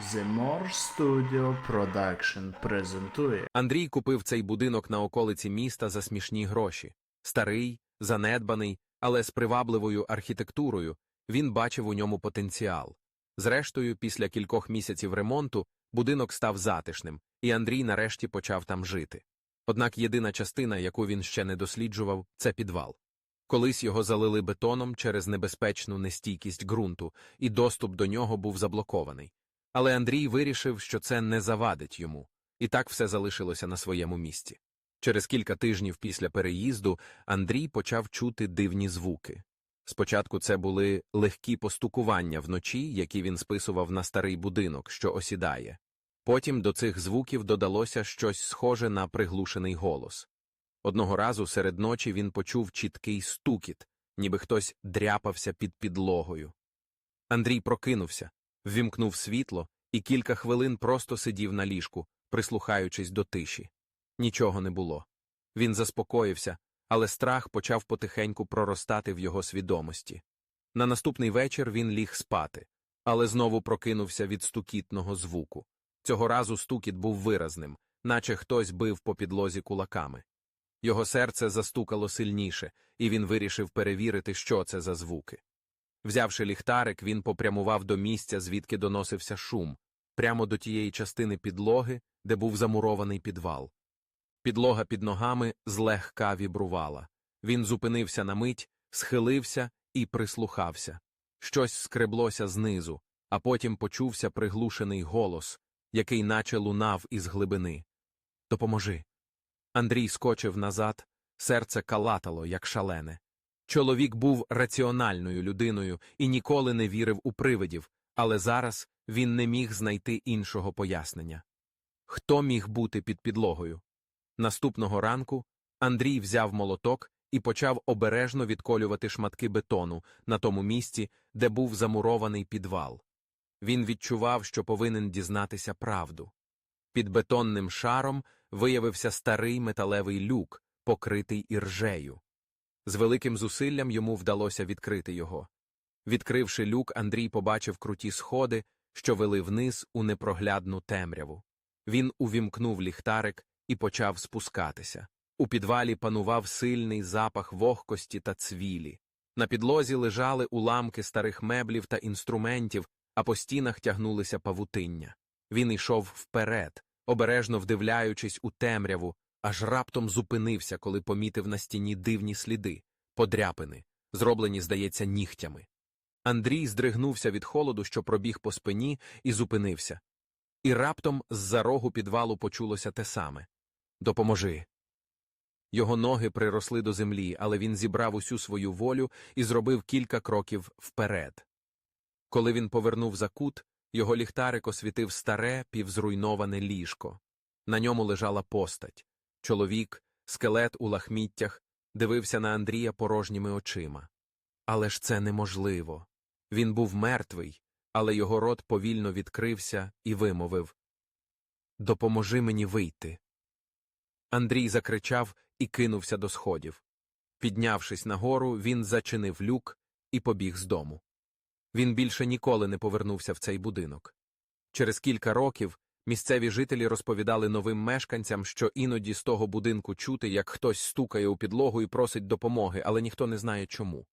The More Studio Production презентує Андрій купив цей будинок на околиці міста за смішні гроші. Старий, занедбаний, але з привабливою архітектурою, він бачив у ньому потенціал. Зрештою, після кількох місяців ремонту, будинок став затишним, і Андрій нарешті почав там жити. Однак єдина частина, яку він ще не досліджував, це підвал. Колись його залили бетоном через небезпечну нестійкість ґрунту, і доступ до нього був заблокований. Але Андрій вирішив, що це не завадить йому, і так все залишилося на своєму місці. Через кілька тижнів після переїзду Андрій почав чути дивні звуки. Спочатку це були легкі постукування вночі, які він списував на старий будинок, що осідає. Потім до цих звуків додалося щось схоже на приглушений голос. Одного разу серед ночі він почув чіткий стукіт, ніби хтось дряпався під підлогою. Андрій прокинувся, ввімкнув світло і кілька хвилин просто сидів на ліжку, прислухаючись до тиші. Нічого не було. Він заспокоївся, але страх почав потихеньку проростати в його свідомості. На наступний вечір він ліг спати, але знову прокинувся від стукітного звуку. Цього разу стукіт був виразним, наче хтось бив по підлозі кулаками. Його серце застукало сильніше, і він вирішив перевірити, що це за звуки. Взявши ліхтарик, він попрямував до місця, звідки доносився шум, прямо до тієї частини підлоги, де був замурований підвал. Підлога під ногами злегка вібрувала. Він зупинився на мить, схилився і прислухався. Щось скреблося знизу, а потім почувся приглушений голос, який наче лунав із глибини. Допоможи. Андрій скочив назад, серце калатало, як шалене. Чоловік був раціональною людиною і ніколи не вірив у привидів, але зараз він не міг знайти іншого пояснення. Хто міг бути під підлогою? Наступного ранку Андрій взяв молоток і почав обережно відколювати шматки бетону на тому місці, де був замурований підвал. Він відчував, що повинен дізнатися правду. Під бетонним шаром виявився старий металевий люк, покритий іржею. З великим зусиллям йому вдалося відкрити його. Відкривши люк, Андрій побачив круті сходи, що вели вниз у непроглядну темряву. Він увімкнув ліхтарик і почав спускатися. У підвалі панував сильний запах вогкості та цвілі. На підлозі лежали уламки старих меблів та інструментів, а по стінах тягнулися павутиння. Він йшов вперед, обережно вдивляючись у темряву, аж раптом зупинився, коли помітив на стіні дивні сліди, подряпини, зроблені, здається, нігтями. Андрій здригнувся від холоду, що пробіг по спині, і зупинився. І раптом з-за рогу підвалу почулося те саме Допоможи. Його ноги приросли до землі, але він зібрав усю свою волю і зробив кілька кроків вперед. Коли він повернув за кут, його ліхтарик освітив старе, півзруйноване ліжко. На ньому лежала постать. Чоловік, скелет у лахміттях, дивився на Андрія порожніми очима. Але ж це неможливо. Він був мертвий, але його рот повільно відкрився і вимовив Допоможи мені вийти. Андрій закричав і кинувся до сходів. Піднявшись нагору, він зачинив люк і побіг з дому. Він більше ніколи не повернувся в цей будинок. Через кілька років місцеві жителі розповідали новим мешканцям, що іноді з того будинку чути, як хтось стукає у підлогу і просить допомоги, але ніхто не знає чому.